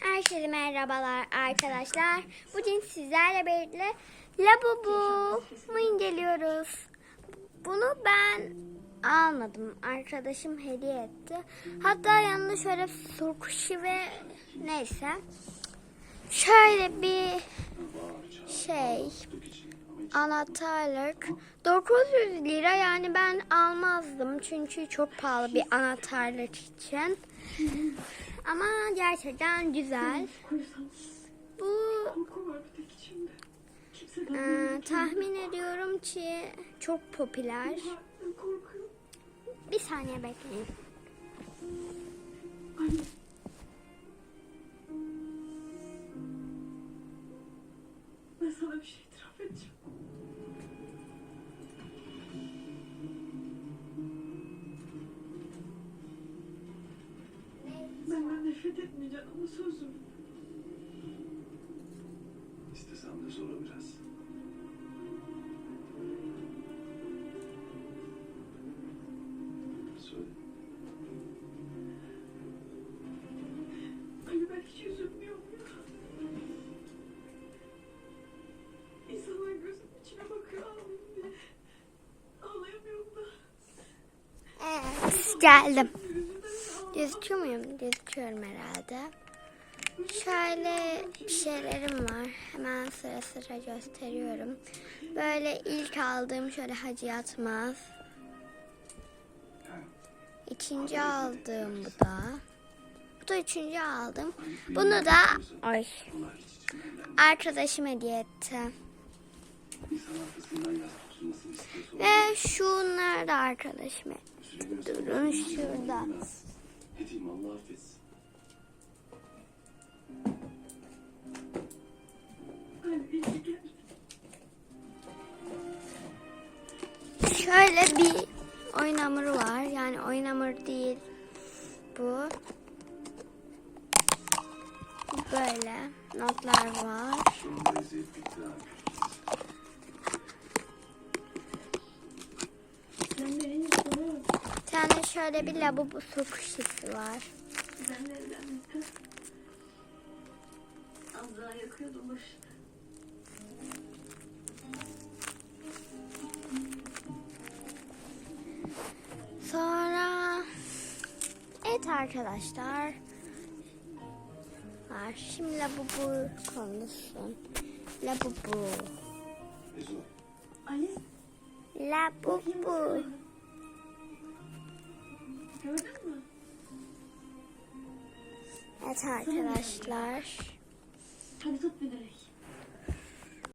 Herkese merhabalar arkadaşlar. Bugün sizlerle birlikte Labubu'mu inceliyoruz. Bunu ben almadım. Arkadaşım hediye etti. Hatta yanında şöyle surkuşu ve neyse. Şöyle bir şey anahtarlık 900 lira yani ben almazdım çünkü çok pahalı bir anahtarlık için. Ama gerçekten güzel. Bu e, tahmin ediyorum ki çok popüler. Bir saniye bekleyin. Ben sana bir şey itiraf edeceğim. Nefret etmeyeceksin ama sözüm. İstesem de sonra biraz. Söyle. Ali ben hiç üzülmüyorum ya. İnsanlar gözümün içine bakıyor ağlayayım diye. Ağlayamıyorum da. Evet, geldim. Gözüküyor muyum? Gözüküyorum herhalde. Şöyle bir şeylerim var. Hemen sıra sıra gösteriyorum. Böyle ilk aldığım şöyle hacı yatmaz. İkinci aldığım bu da. Bu da üçüncü aldım. Bunu da ay arkadaşım hediye etti. Ve şunları da arkadaşım etti. Durun şurada. Ne diyeyim Allah affetsin. Şöyle bir oyun hamuru var. Yani oyun hamuru değil bu. Böyle notlar var. Tane şöyle bir lavabo su kuşisi var. Benle evlenmekten. Az daha yakıyordum başını. Sonra evet arkadaşlar var. Şimdi lavabo konuşsun. Ezo. Ali Lavabo. Gördün mü? Evet arkadaşlar. Hadi tut bir bebek.